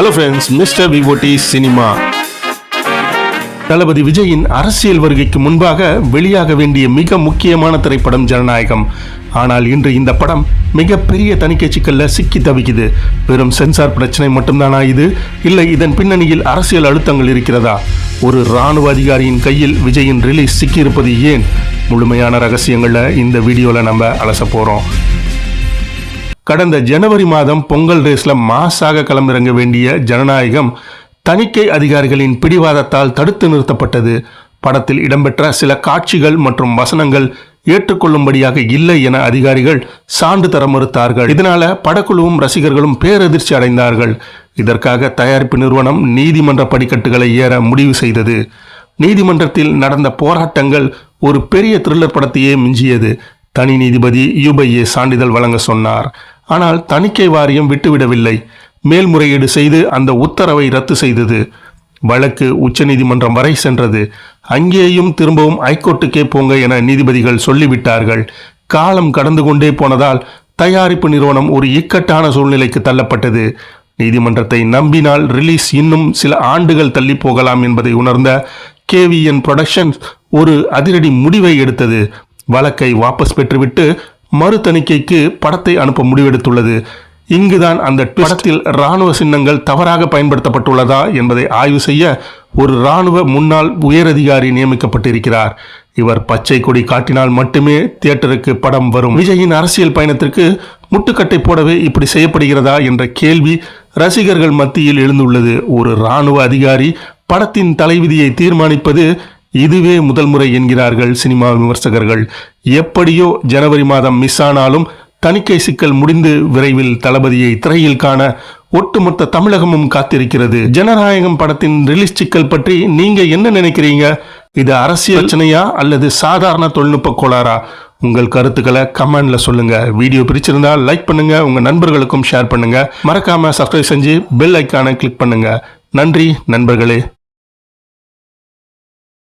Hello friends mister விவோடி cinema தளபதி விஜயின் அரசியல் வருகைக்கு முன்பாக வெளியாக வேண்டிய மிக முக்கியமான திரைப்படம் ஜனநாயகம். ஆனால் இன்று இந்த படம் மிகப்பெரிய தணிக்கை சிக்கல்ல சிக்கி தவிக்குது. வெறும் சென்சார் பிரச்சனை மட்டும்தானா இது? இல்லை இதன் பின்னணியில் அரசியல் அழுத்தங்கள் இருக்கிறதா? ஒரு இராணுவ அதிகாரியின் கையில் விஜயின் ரிலீஸ் சிக்கியிருப்பது ஏன்? முழுமையான ரகசியங்களை இந்த வீடியோவில் நம்ம அலச போகிறோம் கடந்த ஜனவரி மாதம் பொங்கல் ரேஸ்ல மாசாக களமிறங்க வேண்டிய ஜனநாயகம் தணிக்கை அதிகாரிகளின் பிடிவாதத்தால் தடுத்து நிறுத்தப்பட்டது. படத்தில் இடம்பெற்ற சில காட்சிகள் மற்றும் வசனங்கள் ஏற்றுக்கொள்ளும்படியாக இல்லை என அதிகாரிகள் சான்று தர மறுத்தார்கள். இதனால படக்குழுவும் ரசிகர்களும் பேரதிர்ச்சி அடைந்தார்கள். இதற்காக தயாரிப்பு நிறுவனம் நீதிமன்ற படிக்கட்டுகளை ஏற முடிவு செய்தது. நீதிமன்றத்தில் நடந்த போராட்டங்கள் ஒரு பெரிய த்ரில்லர் படத்தையே மிஞ்சியது. தனி நீதிபதி யூபையே சான்றிதழ் வழங்க சொன்னார். ஆனால் தணிக்கை வாரியம் விட்டுவிடவில்லை. மேல்முறையீடு செய்து அந்த உத்தரவை ரத்து செய்தது. வழக்கு உச்சநீதிமன்றம் வரை சென்றது. அங்கேயும் திரும்பவும் ஐகோர்ட்டுக்கே போங்க என நீதிபதிகள் சொல்லிவிட்டார்கள். காலம் கடந்து கொண்டே போனதால் தயாரிப்பு நிறுவனம் ஒரு இக்கட்டான சூழ்நிலைக்கு தள்ளப்பட்டது. நீதிமன்றத்தை நம்பினால் ரிலீஸ் இன்னும் சில ஆண்டுகள் தள்ளி போகலாம் என்பதை உணர்ந்த கேவிஎன் புரொடக்ஷன்ஸ் ஒரு அதிரடி முடிவை எடுத்தது. வழக்கை வாபஸ் பெற்றுவிட்டு மறு தணிக்கைக்கு படத்தை அனுப்ப முடிவெடுத்துள்ளது. இங்குதான் அந்த படத்தில் ராணுவ சின்னங்கள் தவறாக பயன்படுத்தப்பட்டுள்ளதா என்பதை ஆய்வு செய்ய ஒரு ராணுவ முன்னாள் உயரதிகாரி நியமிக்கப்பட்டிருக்கிறார். இவர் பச்சை கொடி காட்டினால் மட்டுமே தியேட்டருக்கு படம் வரும். விஜயின் அரசியல் பயணத்திற்கு முட்டுக்கட்டை போடவே இப்படி செய்யப்படுகிறதா என்ற கேள்வி ரசிகர்கள் மத்தியில் எழுந்துள்ளது. ஒரு ராணுவ அதிகாரி படத்தின் தலைவிதியை தீர்மானிப்பது இதுவே முதல் முறை என்கிறார்கள் சினிமா விமர்சகர்கள். எப்படியோ ஜனவரி மாதம் மிஸ் ஆனாலும் தணிக்கை சிக்கல் முடிந்து விரைவில் தளபதியை திரையில் காண ஒட்டுமொத்த தமிழகமும் காத்திருக்கிறது. ஜனநாயகம் படத்தின் ரிலீஸ் சிக்கல் பற்றி நீங்க என்ன நினைக்கிறீங்க? இது அரசியல் பிரச்சனையா அல்லது சாதாரண தொழில்நுட்ப கோளாறா? உங்கள் கருத்துக்களை கமெண்ட்ல சொல்லுங்க. வீடியோ பிடிச்சிருந்தா லைக் பண்ணுங்க உங்க நண்பர்களுக்கும் ஷேர் பண்ணுங்க. மறக்காம சப்ஸ்கிரைப் செஞ்சு பெல் ஐக்கானை கிளிக் பண்ணுங்க. நன்றி நண்பர்களே.